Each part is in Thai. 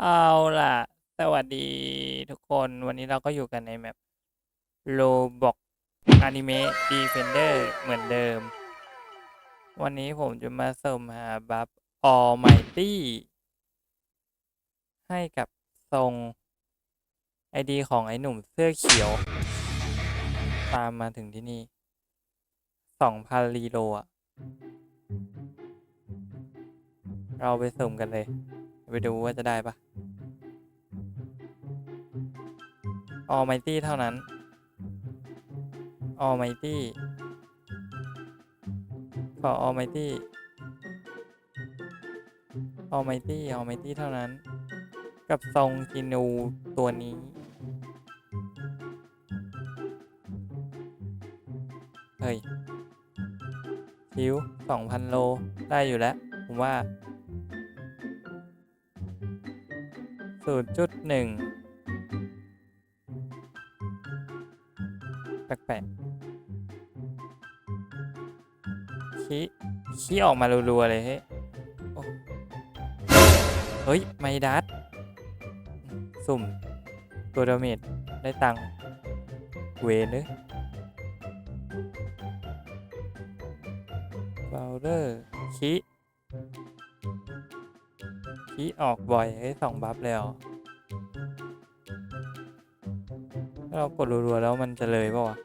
เอาล่ะ สวัสดีทุกคนวันนี้เราก็อยู่กันในแมป Roblox Anime Defender เหมือนเดิม วันนี้ผมจะมาสุ่มหาบัฟ Almighty ให้กับทรงไอดีของไอ้หนุ่มเสื้อเขียว ตามมาถึงที่นี่2,000รีโลอะเราไปสุ่มกันเลย ไปดูว่าจะได้ปะ Almighty เท่านั้น Almighty ขอ Almighty Almighty Almighty เท่านั้น กับทรงจินูตัวนี้ เฮ้ยคิว2,000โล ได้อยู่แล้ว ผมว่า ศูนย์จุดหนึ่งแปลกๆขี้ขี้ออกมารัวๆ เลยเฮ้ยเฮ้ย ไมดัสสุ่ม ตัวดาเมจได้ตังเวนเลยบาวเดอร์ขี้ ขี้ออกบ่อยไอ้สองบัฟเลยเหรอถ้าเรากดรัวๆแล้วมันจะเลยป่าวะ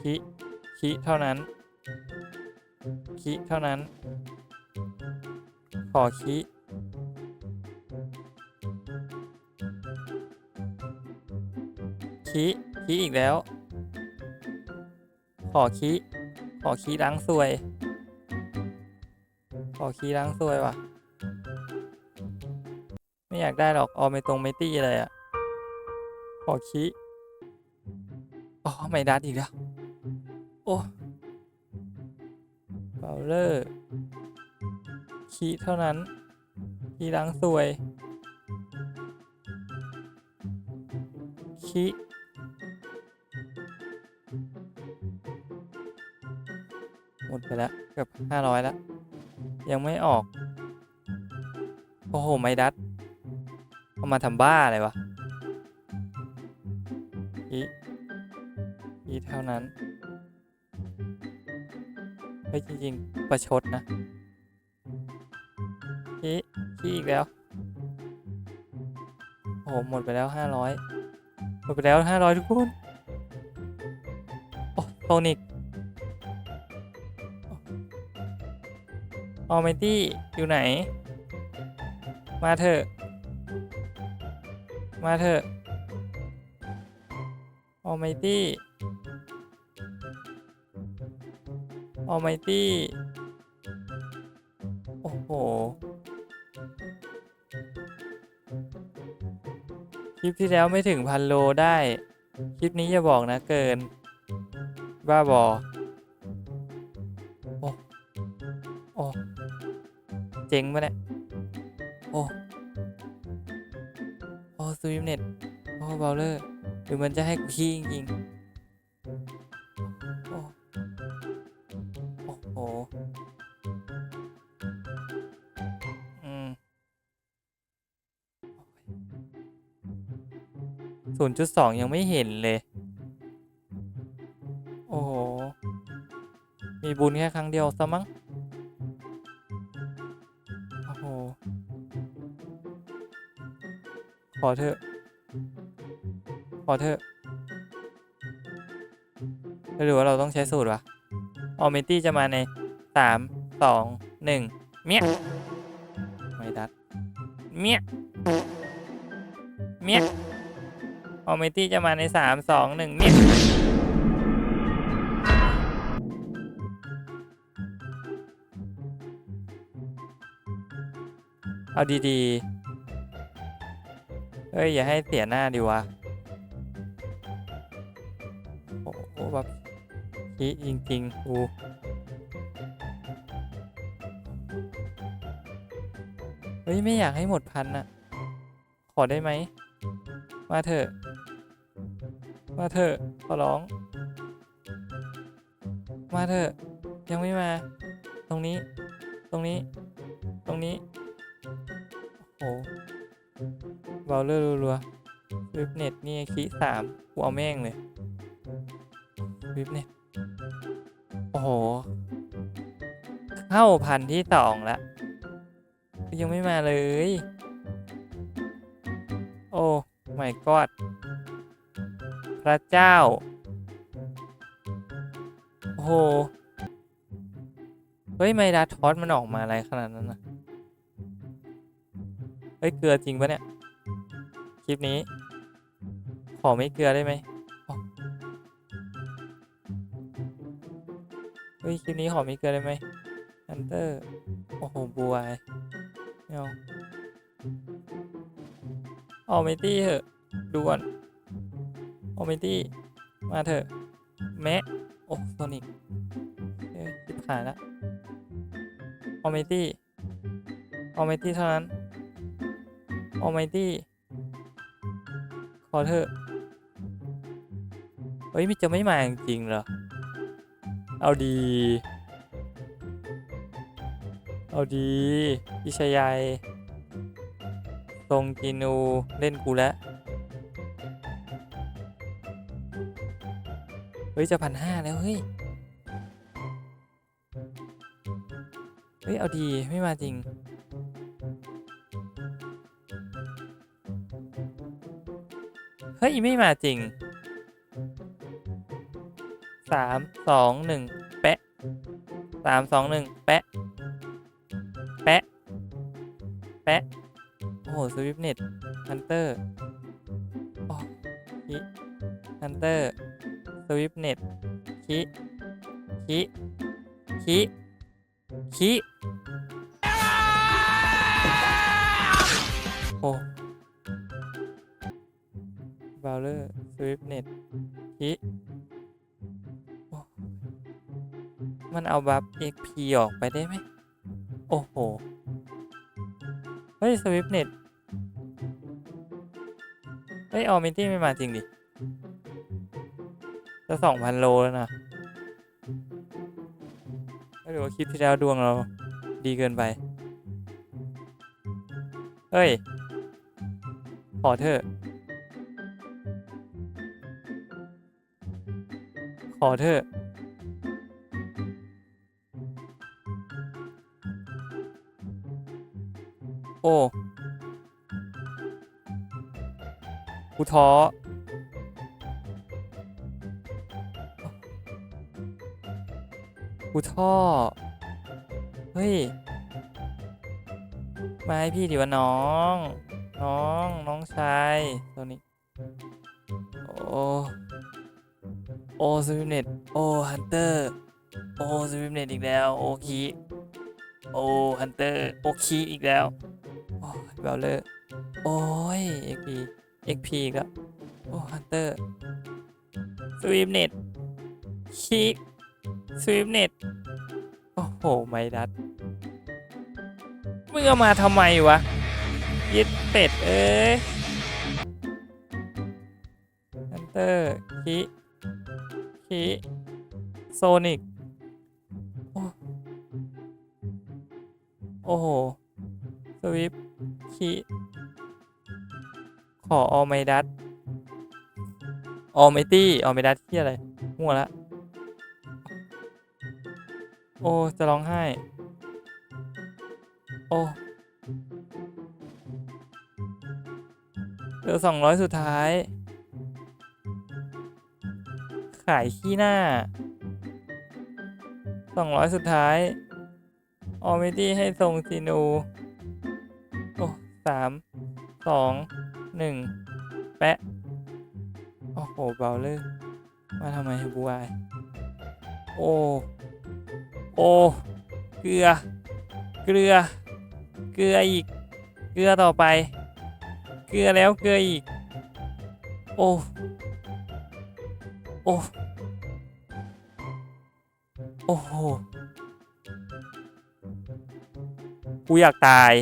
ขี้ขี้เท่านั้นขี้เท่านั้น ขอขี้ขี้ขี้อีกแล้ว ขอขี้ขอขี้ล้างซวย ขอคีย์ล้างซวยว่ะ ไม่อยากได้หรอก ออไม่ตรงไม่ตี้เลยอะขอคีย์อ๋อ ไม่ดัดอีกแล้ว โอ้เบลเลอร์คีย์เท่านั้น คีย์ล้างซวยคีย์หมดไปแล้ว เกือบห้าร้อยแล้ว ยังไม่ออก โอ้โห ไม่ดัดเอามาทำบ้าอะไรวะอีอีเท่านั้นเฮ้ยจริง ๆ ประชดนะอีอีอีกแล้ว โอ้โห หมดไปแล้วห้าร้อยหมดไปแล้วห้าร้อยทุกคน โอ้โทนิก ออมตี้อยู่ไหน มาเถอะ มาเถอะออมตี้ออมตี้โอ้โห คลิปที่แล้วไม่ถึงพันโลได้ คลิปนี้อย่าบอกนะเกิน บ้าบอโอ้ เจ๋งปะเนี่ย โอ้ โอ้สวิมเน็ตโอ้เบลเลอร์ หรือมันจะให้กูขี้จริงๆ โอ้โอ้โห อืมศูนย์จุดสองยังไม่เห็นเลย โอ้โห มีบุญแค่ครั้งเดียวซะมั้ง อเถอะขอเถอะหรือว่าเราต้องใช้สูตรวะออเมตี้จะมาในสามสองหนึ่งเมียไม่ดัดเมียเมียออเมตี้จะมาในสามสองหนึ่งเมียเอาดีๆ เฮ้ย อย่าให้เสียหน้าดิวะ โอ้โหแบบขี้จริงๆกูเฮ้ย ไม่อยากให้หมดพันอะขอได้ไหม มาเถอะ มาเถอะ ขอร้อง มาเถอะ ยังไม่มา ตรงนี้ ตรงนี้ ตรงนี้ โอ้ เบาเลอร์รัวๆวิบเน็ตนี่คีสามกูเอาแม่งเลยวิบเน็ตโอ้โห เข้าพันที่สองแล้วยังไม่มาเลย โอ้ไม่กอดพระเจ้า โอ้โห เฮ้ย ไมดาทอสมันออกมาอะไรขนาดนั้นนะเฮ้ย เกลือจริงปะเนี่ย คลิปนี้ ขอไม่เกลือได้ไหมเฮ้ย คลิปนี้ขอไม่เกลือได้ไหมฮันเตอร์ โอ้โหบวยไม่เอาเอาไม่ตี้เถอะด่วนเอาไม่ตี้ มาเถอะ แมะโอ้โซนิกเอ้ยจิบหายละออมตี้ออมตี้เท่านั้นออมตี้ อเถอะเฮ้ยมันจะไม่มาจริงเหรอ เอาดี เอาดีพิชยายทรงกินูเล่นกูแล้วเฮ้ย จะพันห้าแล้ว เฮ้ย เฮ้ย เอาดีไม่มาจริง เฮ้ย ไม่มาจริงสามสองหนึ่งแปะสามสองหนึ่งแปะ แปะ แปะ โอ้โหสวิปเน็ตฮันเตอร์โอ้คิฮันเตอร์สวิปเน็ตคิคิคิคิ ร์สวิปเน็ตคิมันเอาบัฟ XP ออกไปได้ไหม โอ้โห เฮ้ย สวิปเน็ต เฮ้ย ออมิตี้ไม่มาจริงดิ จะสองพันโลแล้วนะไม่รู้ว่าคลิปที่แล้วดวงเราดีเกินไป เฮ้ย ขอเถอะ อเถอะโอ้กูท้อกูท่อ เฮ้ย มาให้พี่ดิวะน้อง น้อง น้องชาย ตัวนี้ โอ้ โอ้สวิมเน็ตโอฮันเตอร์โอสวิมเน็ตอีกแล้วโอคีโอฮันเตอร์โอคีอีกแล้วโอ้เบลเลอร์โอ้ย XP XP อีกแล้วโอ้ฮันเตอร์สวิมเน็ตคีสวิมเน็ตโอ้โหไม่ดัดมึงเอามาทำไมวะยึดเป็ดเอ้ยฮันเตอร์คี คีโซนิกโอ้โห สวิปคีขอออไมดัสออไมตี้ออไมดัสที่อะไรมั่วละ โอ้ จะร้องไห้ โอ้เหลือสองร้อยสุดท้าย ขายขี้หน้าสองร้อยสุดท้าย ออมิตี้ให้ทรงซีนู โอ้สาม สอง หนึ่ง แปะ โอ้โห เบาเลยมาทำไมบูวายโอ้ โอ้ เกลือ เกลือ เกลืออีก เกลือต่อไป เกลือแล้วเกลืออีก โอ้ โอ้ โอ้โห กูอยากตาย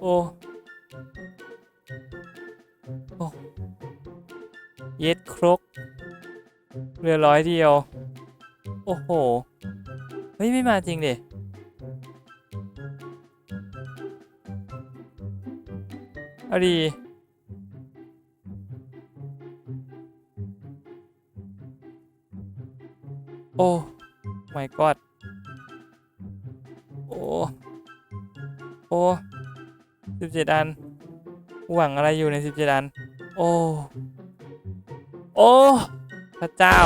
โอ้ โอ้ เย็ดครก เรือร้อยเดียว โอ้โห เฮ้ย ไม่มาจริงดิเอาดี โอ้ my god โอ้ โอ้สิบเจ็ดอัน หวังอะไรอยู่ในสิบเจ็ดอัน โอ้ โอ้ พระเจ้า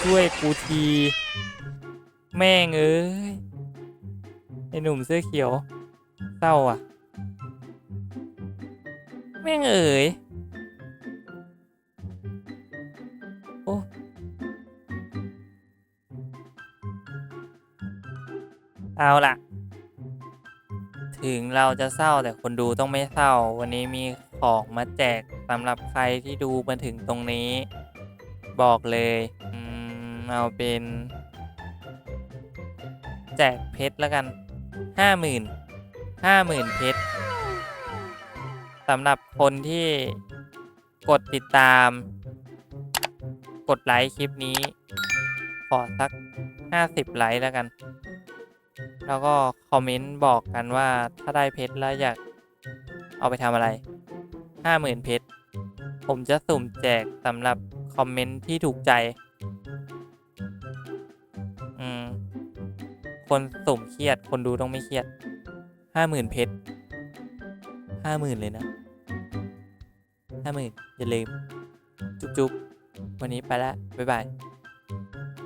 ช่วยกูที แม่งเอ้ย ไอหนุ่มเสื้อเขียว เศร้าอะ แม่งเอ๋ย เอาล่ะ ถึงเราจะเศร้าแต่คนดูต้องไม่เศร้า วันนี้มีของมาแจกสำหรับใครที่ดูมาถึงตรงนี้ บอกเลยอืมเอาเป็น แจกเพชรแล้วกันห้าหมื่นห้าหมื่นเพชรสำหรับคนที่กดติดตาม กดไลค์คลิปนี้ ขอสักห้าสิบไลค์แล้วกัน แล้วก็คอมเมนต์บอกกันว่าถ้าได้เพชรแล้วอยากเอาไปทำอะไรห้าหมื่นเพชร ผมจะสุ่มแจกสำหรับคอมเมนต์ที่ถูกใจ อืม คนสุ่มเครียด คนดูต้องไม่เครียดห้าหมื่นเพชรห้าหมื่นเลยนะห้าหมื่นอย่าลืม จุ๊บๆ วันนี้ไปล้วบ๊ายบาย